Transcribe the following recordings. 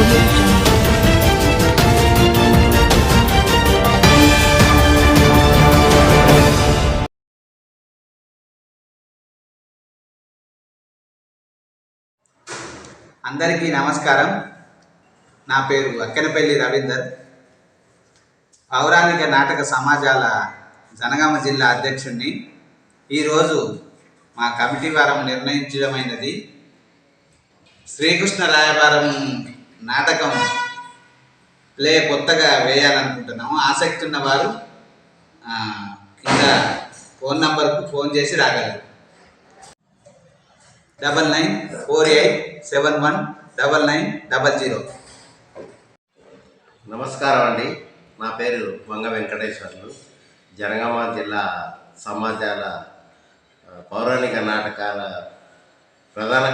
అందరికీ నమస్కారం. నా పేరు అక్కెనపల్లి రవీందర్. పౌరాణిక నాటక సమాజాల జనగామ జిల్లా అధ్యక్షుడిని ఈరోజు మా కమిటీ వారం నిర్ణయించడమైనది. శ్రీకృష్ణ రాయబారం నాటకం ప్లే కొత్తగా వేయాలనుకుంటున్నాము. ఆసక్తి ఉన్నవారు కింద ఫోన్ నంబర్కు ఫోన్ చేసి రాగలరు. Double nine four eight seven one double nine double zero. నమస్కారం అండి. నా పేరు వంగ వెంకటేశ్వర్లు. జనగామ జిల్లా సమాజాల పౌరాణిక నాటకాల ప్రధాన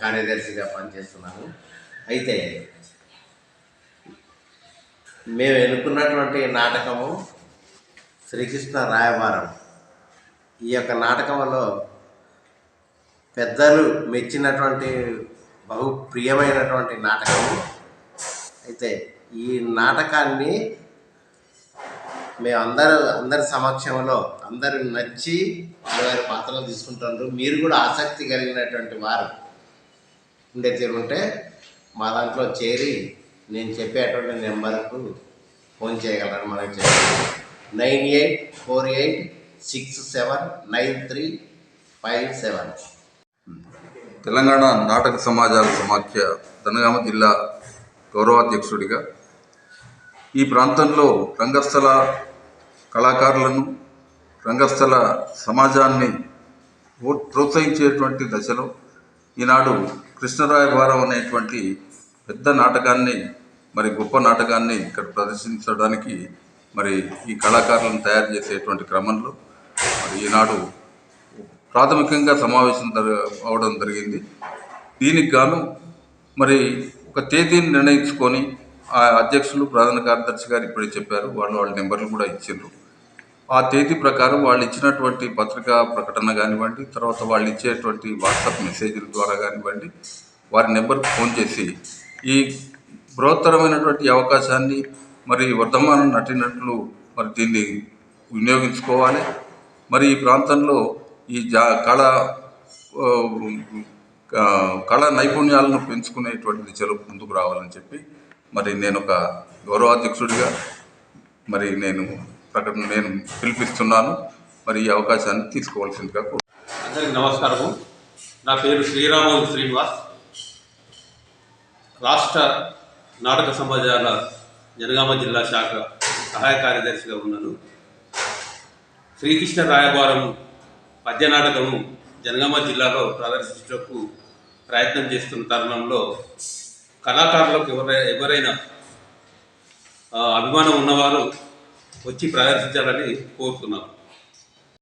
కార్యదర్శిగా పనిచేస్తున్నాను. అయితే మేము ఎన్నుకున్నటువంటి నాటకము శ్రీకృష్ణ రాయబారం. ఈ యొక్క నాటకంలో పెద్దలు మెచ్చినటువంటి బహు ప్రియమైనటువంటి నాటకము. అయితే ఈ నాటకాన్ని మేము అందరూ అందరి సమక్షంలో అందరూ నచ్చి వారి పాత్రలు తీసుకుంటున్నారు. మీరు కూడా ఆసక్తి కలిగినటువంటి వారు ఉండే తీరుంటే మా దాంట్లో చేరి నేను చెప్పేటువంటి నెంబర్కు ఫోన్ చేయగలరని మనకి చెప్పాను nine eight four eight six seven nine three five seven. Telangana నాటక సమాజాల సమాఖ్య జనగామ జిల్లా గౌరవాధ్యక్షుడిగా ఈ ప్రాంతంలో రంగస్థల కళాకారులను రంగస్థల సమాజాన్ని ప్రోత్సహించేటువంటి దశలో ఈనాడు కృష్ణరాయవారం అనేటువంటి పెద్ద నాటకాన్ని మరి గొప్ప నాటకాన్ని ఇక్కడ ప్రదర్శించడానికి మరి ఈ కళాకారులను తయారు చేసేటువంటి క్రమంలో మరి ఈనాడు ప్రాథమికంగా సమావేశం అవడం జరిగింది. దీనికి గాను మరి ఒక తేదీని నిర్ణయించుకొని ఆ అధ్యక్షులు ప్రధాన కార్యదర్శి గారు ఇప్పుడే చెప్పారు. వాళ్ళు వాళ్ళ నెంబర్లు కూడా ఇచ్చిండ్రు. ఆ తేదీ ప్రకారం వాళ్ళు ఇచ్చినటువంటి పత్రికా ప్రకటన కానివ్వండి తర్వాత వాళ్ళు ఇచ్చేటువంటి వాట్సాప్ మెసేజ్ల ద్వారా కానివ్వండి వారి నెంబర్కి ఫోన్ చేసి ఈ బృహత్తరమైనటువంటి అవకాశాన్ని మరి వర్ధమానం నటినట్లు మరి దీన్ని వినియోగించుకోవాలి. మరి ఈ ప్రాంతంలో ఈ జా కళ కళా నైపుణ్యాలను పెంచుకునేటువంటి దిశలో ముందుకు రావాలని చెప్పి మరి నేను ఒక గౌరవాధ్యక్షుడిగా మరి నేను ప్రకటన నేను పిలిపిస్తున్నాను. మరి ఈ అవకాశాన్ని తీసుకోవాల్సిందిగా అందరికి నమస్కారము. నా పేరు శ్రీరాములు శ్రీనివాస్. రాష్ట్ర నాటక సమాజాల జనగామ జిల్లా శాఖ సహాయ కార్యదర్శిగా ఉన్నాను. శ్రీకృష్ణ రాయబారం పద్య నాటకము జనగామ జిల్లాలో ప్రదర్శించటకు ప్రయత్నం చేస్తున్న తరుణంలో కళాకారులకు ఎవరై ఎవరైనా అభిమానం ఉన్నవారు వచ్చి ప్రదర్శించాలని కోరుతున్నాను